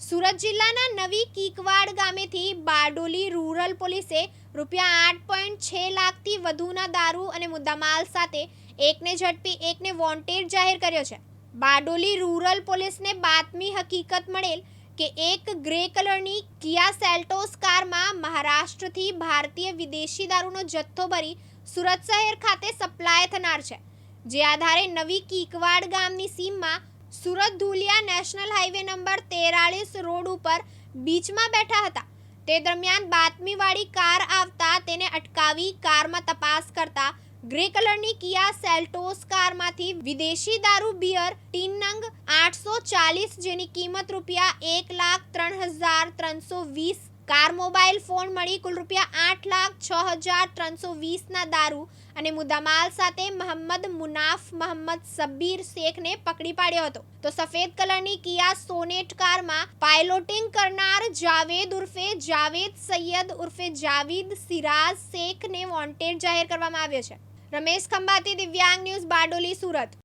સુરત જિલ્લાના નવી કીકવાડ ગામેથી બારડોલી રૂરલ પોલીસે રૂપિયા આઠ પોઈન્ટ છ લાખથી વધુના દારૂ અને મુદ્દામાલ સાથે એકને ઝડપી, એકને વોન્ટેડ જાહેર કર્યો છે. બારડોલી રૂરલ પોલીસને બાતમી હકીકત મળેલ કે એક ગ્રે કલરની કિયા સેલ્ટોસ કારમાં મહારાષ્ટ્રથી ભારતીય વિદેશી દારૂનો જથ્થો ભરી સુરત શહેર ખાતે સપ્લાય થનાર છે. જે આધારે નવી કીકવાડ ગામની સીમમાં Surat Dhulia national highway number તેરાળીસ road ઉપર બીચમાં બેઠા હતા. તે દરમિયાન બાતમીવાળી કાર આવતા તેને અટકાવી કારમાં તપાસ કરતા ગ્રે કલરની કિયા સેલ્ટોસ કારમાંથી વિદેશી દારૂ બિયર ટીન નંગ આઠસો ચાલીસ જેની કિંમત રૂપિયા એક લાખ ત્રણ હજાર ત્રણસો વીસ કાર મોબાઈલ ફોન મળી કુલ રૂપિયા આઠ લાખ છ હજાર ત્રણસો વીસના દારૂ અને મુદ્દામાલ સાથે મોહમ્મદ મુનાફ મોહમ્મદ સબ્બીર શેખને પકડી પાડ્યો હતો. તો સફેદ કલરની કિયા સોનેટ કારમાં પાયલોટિંગ કરનાર જાવેદ ઉર્ફે જાવેદ સૈયદ ઉર્ફે જાવીદ સિરાજ શેખને વોન્ટેડ જાહેર કરવામાં આવ્યો છે. રમેશ ખંભાતી, દિવ્યાંગ ન્યૂઝ, બારડોલી, સુરત.